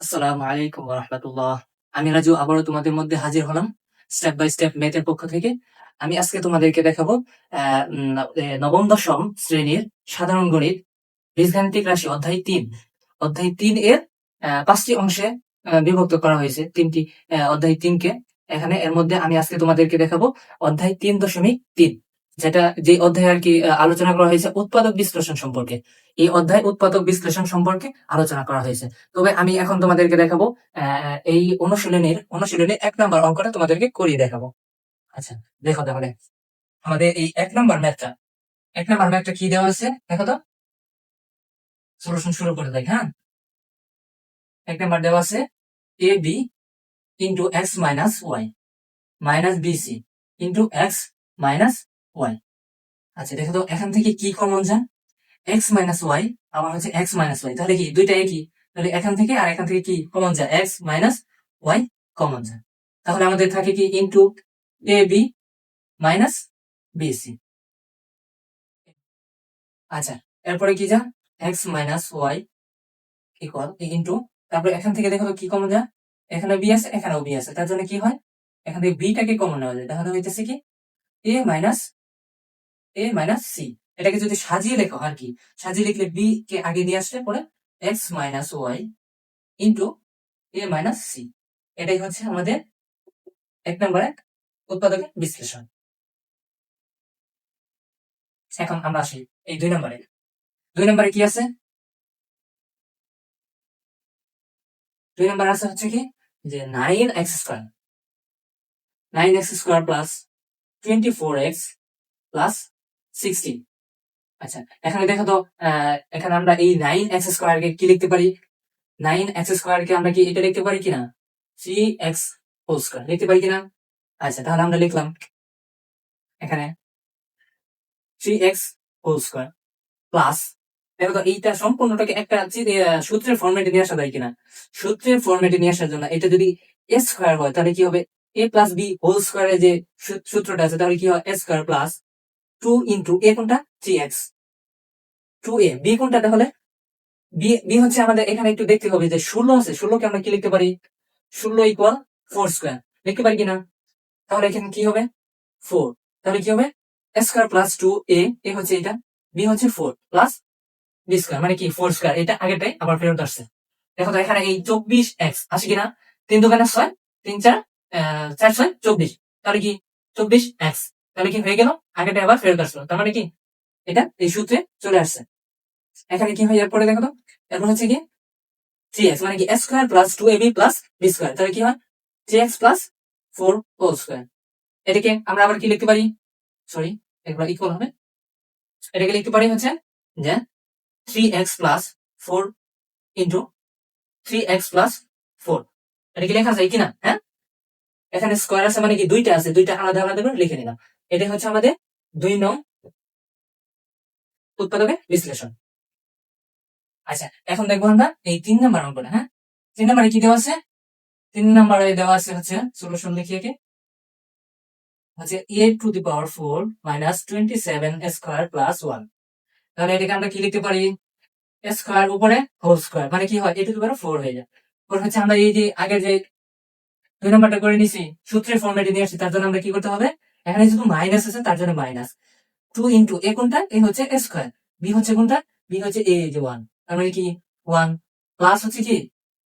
আসসালামু আলাইকুম রহমতুল্লাহ আমি রাজু, আবারও তোমাদের মধ্যে হাজির হলাম স্টেপ বাই স্টেপ ম্যাথের পক্ষ থেকে। আমি আজকে তোমাদেরকে দেখাবো নবম, দশম শ্রেণির সাধারণ গণিত বীজগাণিতিক রাশি, অধ্যায় তিন। অধ্যায় তিন এর পাঁচটি অংশে বিভক্ত করা হয়েছে। তিনটি অধ্যায় তিনকে। এখানে এর মধ্যে আমি আজকে তোমাদেরকে দেখাবো অধ্যায় তিন দশমিক তিন। যেটা যে অধ্যায় আর কি আলোচনা করা হয়েছে উৎপাদক বিশ্লেষণ সম্পর্কে। এই অধ্যায় উৎপাদক বিশ্লেষণ সম্পর্কে আলোচনা করা হয়েছে। তবে আমি এখন তোমাদেরকে দেখাবো এই অনুশীলনীর অনুশীলনীর এক নম্বর অঙ্কটা তোমাদেরকে করিয়ে দেখাবো। আচ্ছা দেখো তাহলে, আমাদের এই এক নম্বর ম্যাথটা, এক নম্বর ম্যাথটা কি দেওয়া আছে? দেখো তো। সলিউশন শুরু করে দেখ হ্যাঁ? এক নম্বর দেওয়া আছে a b into x minus y minus b c into x minus y. আচ্ছা দেখো তো এখান থেকে কি কমন যায় এক্স মাইনাস ওয়াই, আবার হচ্ছে এক্স মাইনাস ওয়াই। তাহলে কি, দুইটা একই? তাহলে এখান থেকে আর এখান থেকে কি কমন যায় এক্স মাইনাস ওয়াই কমন যায় তাহলে আমাদের থাকে কি into a b minus b c আচ্ছা এরপরে কি যা? X minus y equal into তারপরে এখান থেকে দেখো কি কমন যায় এখানে বি আছে, এখানেও বি আছে। তার জন্য কি হয়? এখান থেকে বিটাকে কমন নেওয়া যায়। তাহলে হইতেছে কি? A minus a minus c এটাকে যদি সাজিয়ে লেখো আর কি, সাজিয়ে লিখলে বি কে আগে নিয়ে আসলে পরে x minus y into a minus c এটাই হচ্ছে আমাদের এক নম্বরে উৎপাদকের বিশ্লেষণ। এখন আমরা আসি এই দুই নম্বরে। দুই নম্বরে কি আছে? দুই নম্বর আছে হচ্ছে কি? যে nine x square nine x square plus twenty four x plus sixteen আচ্ছা এখানে দেখো তো এখানে আমরা এই নাইন এক্স স্কোয়ার কে কি লিখতে পারি? নাইন এক্স স্কোয়ার কে আমরা কি এটা লিখতে পারি কিনা? থ্রি এক্স হোল স্কোয়ার লিখতে পারি কিনা? আচ্ছা তাহলে আমরা লিখলাম এখানে three x whole square plus দেখো তো এইটা সম্পূর্ণটাকে একটা সূত্রের ফর্মেটে নিয়ে আসা যায় কিনা? সূত্রের ফর্মেটে নিয়ে আসার জন্য এটা যদি এ স্কোয়ার হয়, তাহলে কি হবে? এ প্লাস বি হোল স্কোয়ারের যে সূত্রটা আছে, তাহলে কি হয়? A square plus two into a কোনটা? Three x two a b কোনটা তাহলে? বি হচ্ছে আমাদের এখানে একটু দেখতে হবে যে ষোলো আছে, ষোলোকে আমরা কি লিখতে পারি? ষোলো ইকুয়াল ফোর স্কোয়ার লিখতে পারি কিনা? তাহলে এখানে কি হবে? ফোর তাহলে কি হবে? Square plus two a a হচ্ছে এটা বি হচ্ছে ফোর প্লাস বি স্কোয়ার মানে কি? ফোর স্কোয়ার এটা আগেরটাই আবার ফেরত আসছে। দেখো তো এখানে এই চব্বিশ এক্স আসে কিনা? তিন দোকানে ছয়, তিন চার চার ছয়, চব্বিশ। তাহলে কি? চব্বিশ এক্স তাহলে কি হয়ে গেল? আগেটা আবার ফেরত আসলো। তার মানে কি? এটা এই সূত্রে চলে আসছে। এখানে কি হয়? এরপরে দেখো তো। এরপর হচ্ছে কি? থ্রি এক্স মানে কি? X square plus two a b plus b square তাহলে কি হয়? থ্রি এক্স প্লাস ফোর ও স্কোয়ার এটাকে আমরা আবার কি লিখতে পারি? সরি একবার ইকুয়াল হবে। এটাকে লিখতে পারি হচ্ছে যে three x plus four into three x plus four এটা কি লেখা যায় কিনা হ্যাঁ? এখানে স্কোয়ার আছে মানে কি? দুইটা আছে। দুইটা আলাদা আলাদা করে লিখে নিলাম। এটা হচ্ছে আমাদের দুই নং উৎপাদকের বিশ্লেষণ। আচ্ছা এখন দেখব আমরা এই তিন নাম্বার অঙ্কটা হ্যাঁ? তিন নাম্বারে কি দেওয়া আছে? তিন নাম্বারে দেওয়া আছে হচ্ছে সলিউশন লিখিয়ে কে হচ্ছে a to the power four minus twenty seven square plus one তাহলে এটাকে আমরা কি লিখতে পারি? স্কোয়ার উপরে হোল স্কোয়ার মানে কি হয়? এ টু দি পাওয়ার ফোর হয়ে যায়। ওর হচ্ছে আমরা এই যে আগের যে দুই নম্বরটা করে নিছি, সূত্রের ফর্মেটে নিয়ে আসছি, তার জন্য আমরা কি করতে হবে? এখানে শুধু মাইনাস আছে, তার জন্য মাইনাস টু ইন্টু এ কোনটা? এ হচ্ছে এ স্কোয়ার বি হচ্ছে কোনটা? বি হচ্ছে এ যে ওয়ান তার মানে কি? ওয়ান প্লাস হচ্ছে কি?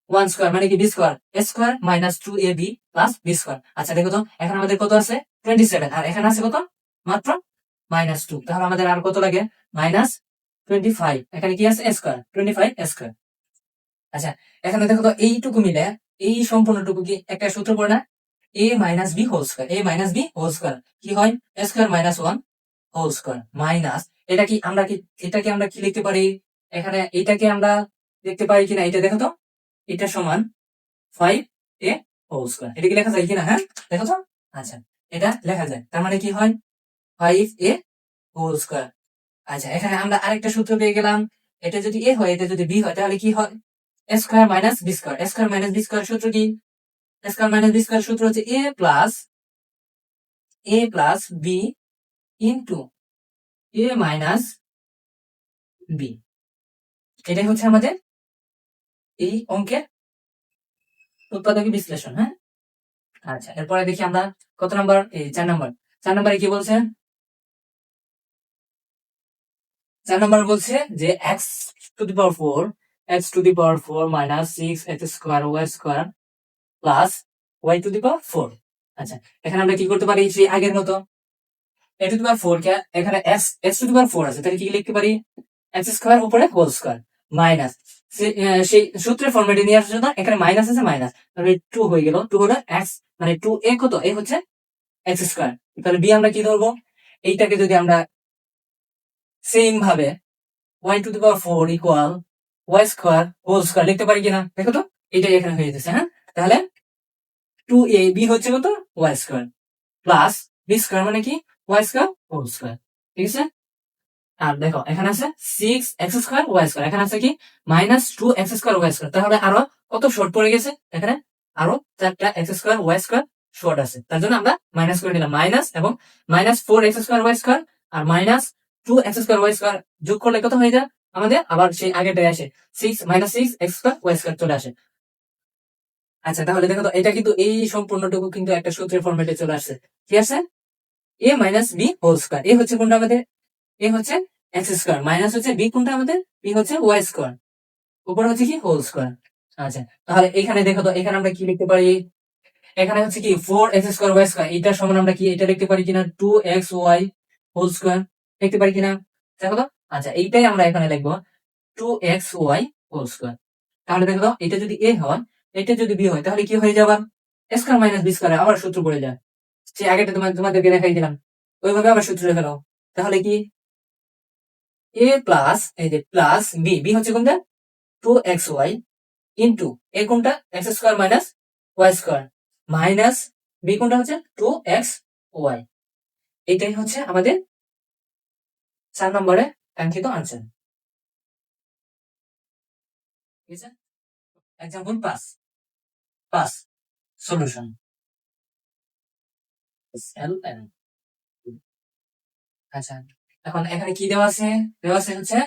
ওয়ান স্কোয়ার মানে কি? B square a square minus two a b plus b square আচ্ছা দেখো তো, এখন আমাদের কত আছে? টোয়েন্টি সেভেন আর এখানে আছে কত? মাত্র মাইনাস টু তাহলে আমাদের আর কত লাগে? মাইনাস টোয়েন্টি ফাইভ এখানে কি আছে? স্কোয়ার টোয়েন্টি ফাইভ স্কোয়ার আচ্ছা এখানে দেখো তো, এইটুকু মিলে, এই সম্পূর্ণটুকু কি একটা সূত্র পড়ে না? A minus b whole square a minus b whole square কি হয়? Square minus one whole square minus এটা কি আমরা কি এটাকে আমরা কি লিখতে পারি? এখানে এটাকে আমরা লিখতে পারি কিনা? এটা দেখো তো। এটা সমান ফাইভ এ হোল স্কোয়ার এটা কি লেখা যায় কিনা? হ্যাঁ? দেখো তো? আচ্ছা। এটা লেখা যায়। তার মানে কি হয়? ফাইভ এ হোল স্কোয়ার আচ্ছা এখানে আমরা আরেকটা সূত্র পেয়ে গেলাম। এটা যদি এ হয়, এটা যদি বি হয়, তাহলে কি হয়? Square minus b square square minus b square সূত্র কি? স্কোয়ার মাইনাস বি স্কোয়ার সূত্র হচ্ছে a plus a plus b into a minus b এটাই হচ্ছে আমাদের এই অঙ্কের উৎপাদক বিশ্লেষণ হ্যাঁ? আচ্ছা এরপরে দেখি আমরা কত নাম্বার? এই চার নাম্বার। চার নাম্বারে কি বলছে? চার নাম্বার বলছে যে x to the power four x to the power four minus six x square y square plus y to the power four আচ্ছা এখানে আমরা কি করতে পারি? সেই আগের মতো। A to the power four এখানে x x to the power four আছে। তাহলে কি লিখতে পারি? এক্স স্কোয়ার উপরে হোল স্কোয়ার মাইনাস সেই সূত্রের ফর্মেটে নিয়ে আসার জন্য এখানে মাইনাস আছে মাইনাস তাহলে টু হয়ে গেল। টু হলো এক্স মানে টু এ কত? এ হচ্ছে এক্স স্কোয়ার তাহলে বি আমরা কি ধরবো? এইটাকে যদি আমরা সেম ভাবে y to the power four equal y square whole square লিখতে পারি কিনা? দেখো তো এটাই এখানে হয়ে যেতেছে হ্যাঁ? তাহলে টু এ বি হচ্ছে কত? Y square plus b square মানে কি? ওয়াই স্কোয়ার হোল স্কোয়ার ঠিক আছে? আর দেখো, এখানে আছে six x square y square এখানে আছে কি? Minus two x square y square তাহলে আরও কত শর্ট পড়ে গেছে? এখানে আরও চারটা x square y square short আছে। তার জন্য আমরা মাইনাস করে নিলাম। মাইনাস এবং minus four x square y square আর minus two x square y square যোগ করলে কত হয়ে যায়? আমাদের আবার সেই আগেটাই আসে। Six minus six x square y square চলে আসে। আচ্ছা তাহলে দেখো তো, এটা কিন্তু এই সম্পূর্ণটুকু কিন্তু একটা সূত্রের ফর্মেটে চলে আসছে। কি আছে a minus b whole square a হচ্ছে কোনটা আমাদের? এ হচ্ছে এক্স স্কোয়ার মাইনাস হচ্ছে বি কোনটা আমাদের? বি হচ্ছে ওয়াই স্কোয়ার উপরে হচ্ছে কি? হোল স্কোয়ার আচ্ছা তাহলে এখানে দেখো তো, এখানে আমরা কি লিখতে পারি? এখানে হচ্ছে কি four x square y square এটার সমান আমরা কি, এটা লিখতে পারি কিনা? Two x y whole square লিখতে পারি কিনা? দেখো তো? আচ্ছা এইটাই আমরা এখানে লিখব। Two x y whole square তাহলে দেখো তো, এটা যদি এ হয় এটা যদি বি হয়, তাহলে কি হয়ে যাবে? স্কোয়ার মাইনাস বি স্কোয়ার আবার সূত্র পড়ে যায়। সে আগেটা তোমার তোমাদেরকে দেখাই দিলাম। ওইভাবে আবার সূত্র ফেলো তাহলে কি? এ প্লাস এই যে প্লাস বি বি হচ্ছে কোনটা? Two x y into a কোনটা? X square minus y square minus b কোনটা হচ্ছে? টু এক্স ওয়াই এটাই হচ্ছে আমাদের চার নম্বরে কাঙ্ক্ষিত answer example pass l n আচ্ছা এখন এখানে কি দেওয়া আছে? দেওয়া আছে হচ্ছে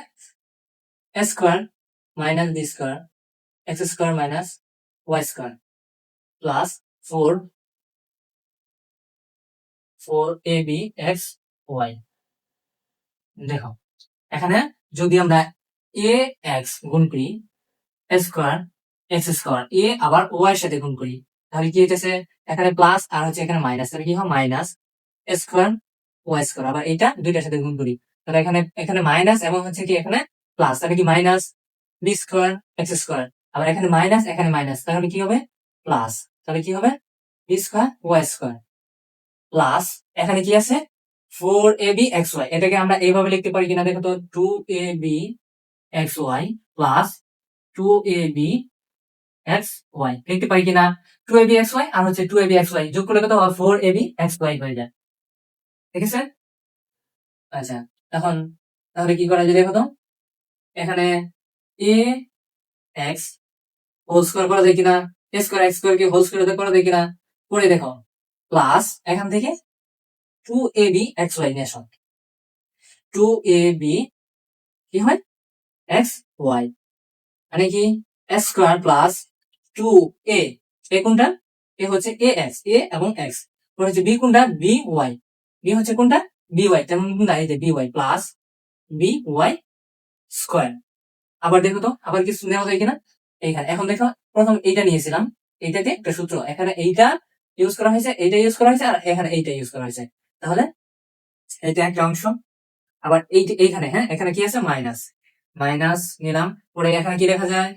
square minus b square x square minus y square plus four four a b x y দেখো, এখানে যদি আমরা এ এক্স গুণ করি স্কোয়ার এক্স স্কোয়ার। এ আবার ওয়াই এর সাথে গুণ করি। তাহলে কি হইতেছে? এখানে প্লাস আর হচ্ছে এখানে মাইনাস তাহলে কি হয়? Minus square y square. আবার এটা দুইটার সাথে গুণ করি। তাহলে এখানে এখানে মাইনাস এবং হচ্ছে কি এখানে প্লাস তাহলে কি minus b square x square. আবার এখানে মাইনাস এখানে মাইনাস তাহলে কি হবে? প্লাস তাহলে কি হবে? B square y square. Plus এখানে কি আছে? Four a b x y এটাকে আমরা এইভাবে লিখতে পারি কিনা? দেখো তো two a b x y plus two a b x y লিখতে পারি কিনা? Two a b x y আর হচ্ছে two a b x y যোগ করলে কত four a b x y হয়ে যায়। ঠিক আছে আচ্ছা এখন তাহলে কি করা যায় দেখো তো? এখানে এ এক্স হোল স্কোয়ার করা যায় কিনা? এ স্কোয়ার এক্স স্কোয়ার কে হোল স্কোয়ার করা যায় কিনা? করে দেখো। প্লাস এখান থেকে two a b x y নিয়ে আসো। টু এ বি কি হয়? এক্স ওয়াই মানে কি? X square plus two a a কোনটা? এ হচ্ছে এ এক্স এ এবং এক্স হচ্ছে বি কোনটা? বি ওয়াই বি হচ্ছে কোনটা? বি ওয়াই তেমন কোনটা যে b y plus b y square আবার দেখো তো, আবার কিছু নেওয়া যায় কিনা? এইখানে। এখন দেখো, প্রথম এইটা নিয়েছিলাম। এইটাতে একটা সূত্র। এখানে এইটা ইউজ করা হয়েছে, এইটা ইউজ করা হয়েছে, আর এখানে এইটা ইউজ করা হয়েছে। তাহলে এটা একটা অংশ। আবার এই এইখানে হ্যাঁ? এখানে কি আছে? মাইনাস মাইনাস নিলাম। পরে এখানে কি লেখা যায়?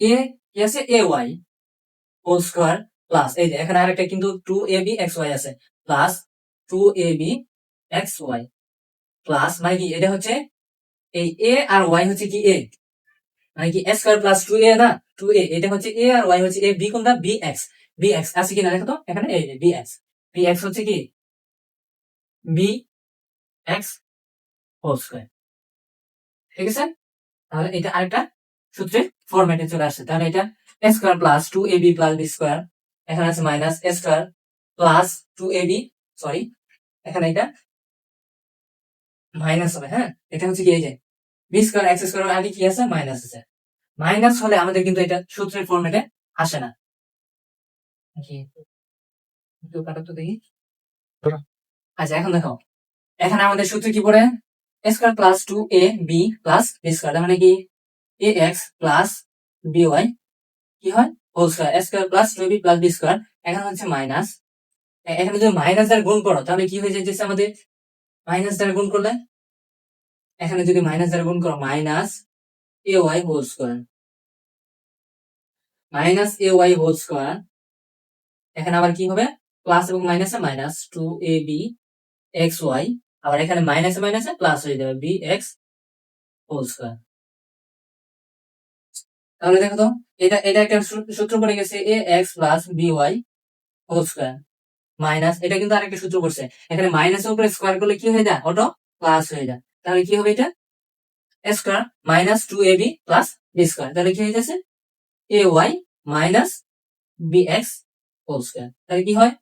এ কি আছে? A y whole square plus এই যে এখানে আরেকটা কিন্তু two a b x y আছে। Plus two a b x y plus মানে কি? এটা হচ্ছে এই এ আর ওয়াই হচ্ছে কি এ মানে কি x square plus two a না? টু এ এটা হচ্ছে এ আর ওয়াই হচ্ছে এ বি কোনটা? বি এক্স বি এক্স আছে কিনা? দেখো তো, এখানে এই বি এক্স বি এক্স হচ্ছে কি? বি এক্স হোল স্কোয়ার ঠিক আছে? তাহলে এটা আরেকটা সূত্রে ফরম্যাটে চলে আসছে তাহলে এটা square plus two a b plus b square এখানে আছে minus a square plus two a b sorry এখানে এটা মাইনাস হবে হ্যাঁ? এটা হচ্ছে কি এই যে বি স্কোয়ার এক্স স্কোয়ার আগে কি আছে? মাইনাস আছে। মাইনাস হলে আমাদের কিন্তু এটা সূত্রের ফরম্যাটে আসে না। আচ্ছা এখন দেখো, এখানে আমাদের সূত্র কি পড়ে? Square plus two a b plus b square মানে কি? A x plus b y কি হয়? Whole square a square plus two b plus b square এখানে হচ্ছে মাইনাস এখানে যদি মাইনাস দ্বারা গুণ করো, তাহলে কি হয়ে যাচ্ছে আমাদের মাইনাস দ্বারা গুণ করলে? এখানে যদি মাইনাস দ্বারা গুণ করো minus a y whole square minus a y whole square এখানে আবার কি হবে? প্লাস এবং মাইনাসে minus two a b x y আবার এখানে মাইনাসে মাইনাসে প্লাস হয়ে যাবে বি এক্স হোল স্কোয়ার তাহলে দেখো তো, এটা এটা একটা সূত্র পড়ে গেছে a x plus b y whole square minus এটা কিন্তু আরেকটা সূত্র পড়ছে। এখানে মাইনাসের উপরে স্কোয়ার করলে কি হয়ে যায়? অটো প্লাস হয়ে যায়। তাহলে কি হবে এটা? A square minus two a b plus b square তাহলে কি হয়ে যাচ্ছে? A y minus b x whole square তাহলে কি হয়?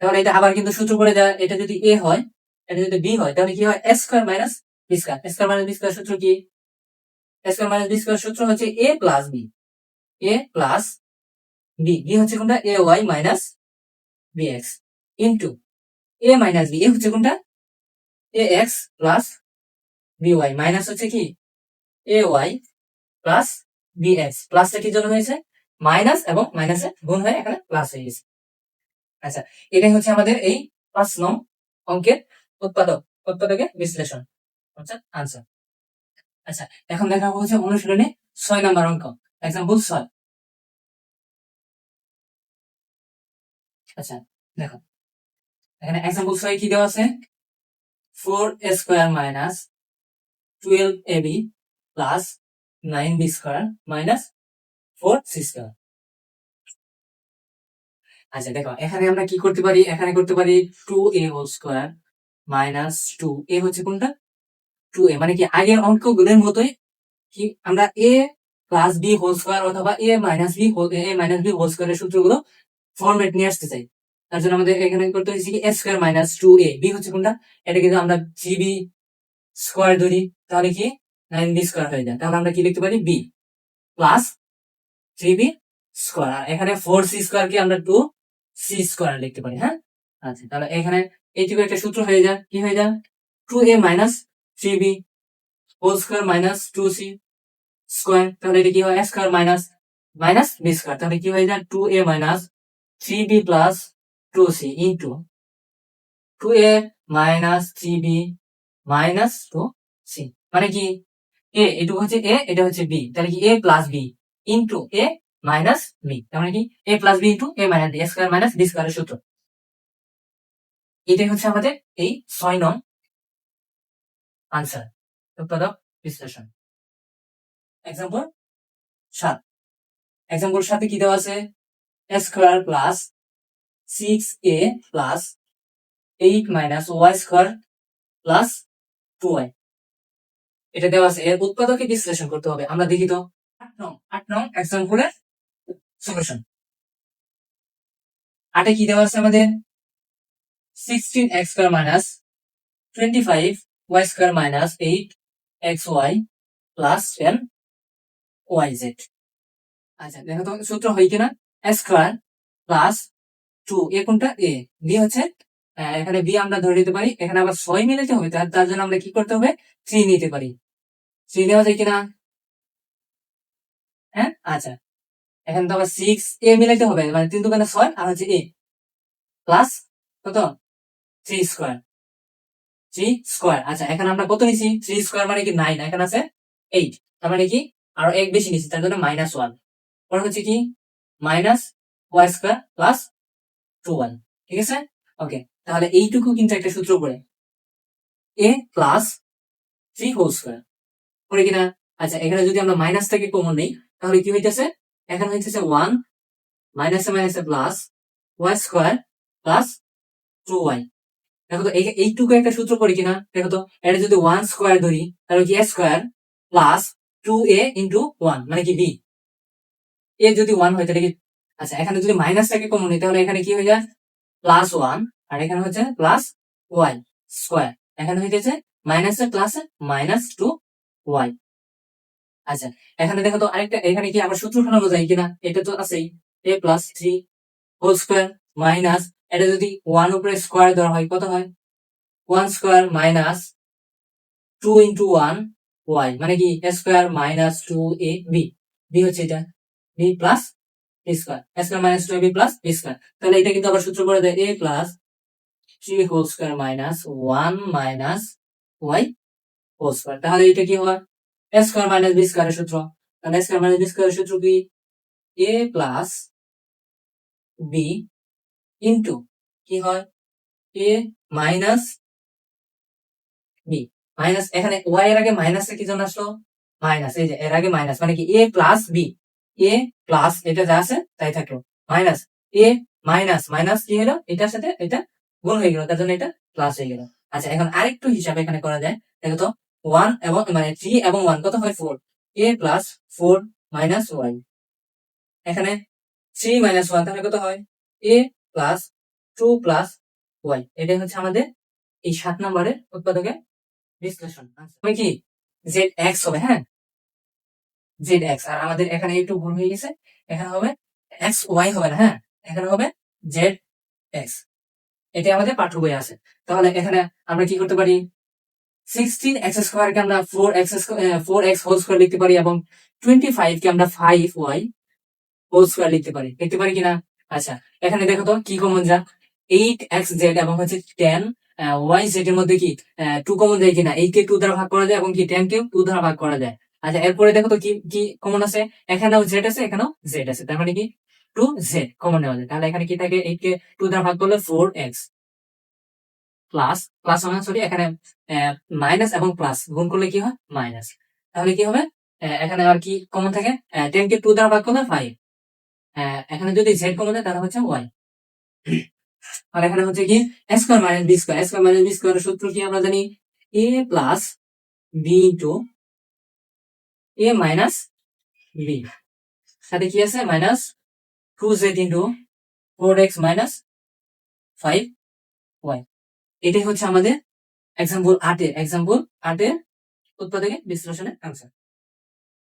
তাহলে এটা আবার কিন্তু সূত্র করে দেওয়া এটা যদি এ হয়, এটা যদি বি হয়, তাহলে কি হয়? A square minus B square square minus B square সূত্র কি? স্কোয়ার মাইনাস বি স্কোয়ার সূত্র হচ্ছে A plus B A plus B B হচ্ছে কোনটা? A Y minus B X into A minus B A হচ্ছে কোনটা? A X plus B Y minus হচ্ছে কি? A Y plus B X প্লাসটা কি জন্য হয়েছে? মাইনাস এবং মাইনাসে গুণ হয়ে এখানে প্লাস হয়ে গেছে। আচ্ছা এটাই হচ্ছে আমাদের এই পাঁচ নং অঙ্কের উৎপাদক। উৎপাদকের বিশ্লেষণ। অর্থাৎ আনসার আচ্ছা এখন দেখা হচ্ছে অনুশীলনে ছয় নম্বর অঙ্ক। এক্সাম্পল ছয়। আচ্ছা দেখো। এখানে এক্সাম্পল ছয় কি দেওয়া আছে? Four square minus twelve A B plus nine B square minus four C square আচ্ছা দেখো, এখানে আমরা কি করতে পারি? এখানে করতে পারি two A whole square minus two A হচ্ছে কোনটা? টু এ মানে কি আগের অঙ্কগুলোর মতোই কি আমরা A plus B whole square অথবা A minus B whole A minus B whole স্কোয়ারের সূত্রগুলো ফরম্যাট নিয়ে আসতে চাই। তার জন্য আমাদের এখানে করতে হচ্ছে কি A square minus two A B হচ্ছে কোনটা? এটা কিন্তু আমরা থ্রি বি স্কোয়ার ধরি, তাহলে কি নাইন বি স্কোয়ার হয়ে যায়। তাহলে আমরা কি লিখতে পারি? B plus three B square আর এখানে ফোর সি স্কোয়ার কি আমরা টু সি স্কোয়ার লিখতে পারি হ্যাঁ? আচ্ছা তাহলে এখানে এইটুকু একটা সূত্র হয়ে যায় কি হয়ে যায় two A minus three B whole square minus two C square তাহলে এটা কি হয়? Square minus minus B square তাহলে কি হয়ে যায় two A minus three B plus two C into two A minus three B minus two C মানে কি? এ এটুকু হচ্ছে এ এটা হচ্ছে বি তাহলে কি A plus B into A minus B তার মানে কি? A plus B into A minus B square minus B স্কোয়ারের সূত্র। এটাই হচ্ছে আমাদের এই ছয় নং আনসার উৎপাদক বিশ্লেষণ। এক্সাম্পল সাত। এক্সাম্পল সাথে কি দেওয়া আছে? Square plus six A plus eight minus Y square plus two Y এটা দেওয়া আছে। এর উৎপাদকে বিশ্লেষণ করতে হবে। আমরা দেখি তো। আট নং। আট নং এক্সাম্পলের সলিউশন আটে কি দেওয়া আছে আমাদের? Sixteen X square minus twenty five Y square minus eight X Y plus ten Y Z আচ্ছা দেখো তো সূত্র হয় কিনা? স্কোয়ার প্লাস টু এ কোনটা? এ বি হচ্ছে এখানে বি আমরা ধরে নিতে পারি, এখানে আবার ছয় মিলাতে হবে, তার জন্য আমরা কি করতে হবে? থ্রি নিতে পারি। থ্রি নেওয়া যায় কিনা? হ্যাঁ? আচ্ছা এখানে তো আবার সিক্স এ মিলাইতে হবে মানে তিন দোকানে ছয়, আর হচ্ছে এ প্লাস কত? Three square three square. আচ্ছা এখানে আমরা কত নিছি? থ্রি স্কোয়ার মানে কি নাইন? এখন আছে এইট। তার মানে কি? আরও এক বেশি নিছি, তার জন্য মাইনাস ওয়ান পরে হচ্ছে কি? Minus Y square plus two one ঠিক আছে? ওকে তাহলে এইটুকু কিন্তু একটা সূত্র পড়ে। A plus three whole square পরে কিনা? আচ্ছা এখানে যদি আমরা মাইনাস থেকে কমন নেই, তাহলে কি হইতেছে? এখানে হইতেছে ওয়ান মাইনাসে মাইনাসে plus Y square plus two Y দেখো তো, এই- এইটুকু একটা সূত্র করি কিনা, দেখো তো, এটা যদি ওয়ান স্কোয়ার ধরি, তাহলে কি A square plus two A into one মানে কি বি এ যদি ওয়ান হয়, তাহলে কি আচ্ছা এখানে যদি মাইনাস থাকে কমন নিই, তাহলে এখানে কি হয়ে যায়? প্লাস ওয়ান আর এখানে হচ্ছে প্লাস ওয়াই স্কোয়ার এখানে হইতেছে minus plus minus two Y আচ্ছা এখানে দেখো তো, আরেকটা, এখানে কি আবার সূত্র ফেলানো যায় কিনা, এটা তো আছেই A plus three whole square minus এটা যদি ওয়ান উপরে স্কোয়ার ধরা হয়, কত হয়? One square minus two into one Y মানে কি? Square minus two A B B হচ্ছে এটা B plus B square square minus two A B plus B square তাহলে এটা কিন্তু আবার সূত্র করে দেয় A plus three whole square minus one minus Y whole square তাহলে এটা কি হয়? স্কোয়ার মাইনাস বি স্কোয়ারের সূত্র, তাহলে স্কোয়ার মাইনাস বি স্কোয়ারের সূত্র কি? এ প্লাস বি ইন্টু কি হয়? এ মাইনাস বি মাইনাস এখানে ওয়াই এর আগে মাইনাস কি জন্য আসলো? মাইনাস এই যে এর আগে মাইনাস মানে কি? A plus B A plus এটা যা আছে, তাই থাকল। মাইনাস এ মাইনাস মাইনাস কি হলো? এটার সাথে এটা গুণ হয়ে গেল, তার জন্য এটা প্লাস হয়ে গেল। আচ্ছা এখন আরেকটু হিসাব এখানে করা যায়। দেখো তো ওয়ান এবং মানে থ্রি এবং ওয়ান কত হয়? Four A plus four minus Y এখানে থ্রি মাইনাস ওয়ান তাহলে কত হয়? A plus two plus Y এটাই হচ্ছে আমাদের এই সাত নম্বরের উৎপাদকের বিশ্লেষণ। মানে কি জেড এক্স হবে হ্যাঁ? জেড এক্স আর আমাদের এখানে একটু ভুল হয়ে গেছে। এখানে হবে এক্স ওয়াই হবে না হ্যাঁ? এখানে হবে জেড এক্স এটা আমাদের পাঠ্য বই আছে। তাহলে এখানে আমরা কি করতে পারি? সিক্সটিন এক্স স্কোয়ারকে আমরা four X four X whole square লিখতে পারি এবং টোয়েন্টি ফাইভ কে আমরা ফাইভ ওয়াই হোল স্কোয়ার লিখতে পারি। লিখতে পারি কিনা? আচ্ছা এখানে দেখো তো কি কমন যা? এইট এক্স জেড এবং হচ্ছে টেন ওয়াই জেড এর মধ্যে কি টু কমন যায় কিনা? এই কে টু দ্বারা ভাগ করা যায় এবং কি টেন কে টু দ্বারা ভাগ করা যায়। আচ্ছা এরপরে দেখো তো কি কি কমন আছে? এখানেও জেড আছে, এখানেও জেড আছে। তার মানে কি? টু জেড কমন নেওয়া যায়। তাহলে এখানে কি থাকে? এইট কে টু দ্বারা ভাগ করলে four X plus plus sorry এখানে মাইনাস এবং প্লাস গুণ করলে কি হয়? মাইনাস তাহলে কি হবে? এখানে আর কি কমন থাকে? টেন কে টু দ্বারা ভাগ করলে ফাইভ এখানে যদি জেড কমন দেয় তাহলে হচ্ছে ওয়াই আর এখানে হচ্ছে কি? Square minus B square square minus B স্কোয়ারের সূত্র কি আমরা জানি? A plus B into A minus B সাথে কি আছে? Minus two Z into four X minus five Y এটাই হচ্ছে আমাদের এক্সাম্পল আটের এক্সাম্পল আটের উৎপাদকের বিশ্লেষণের আনসার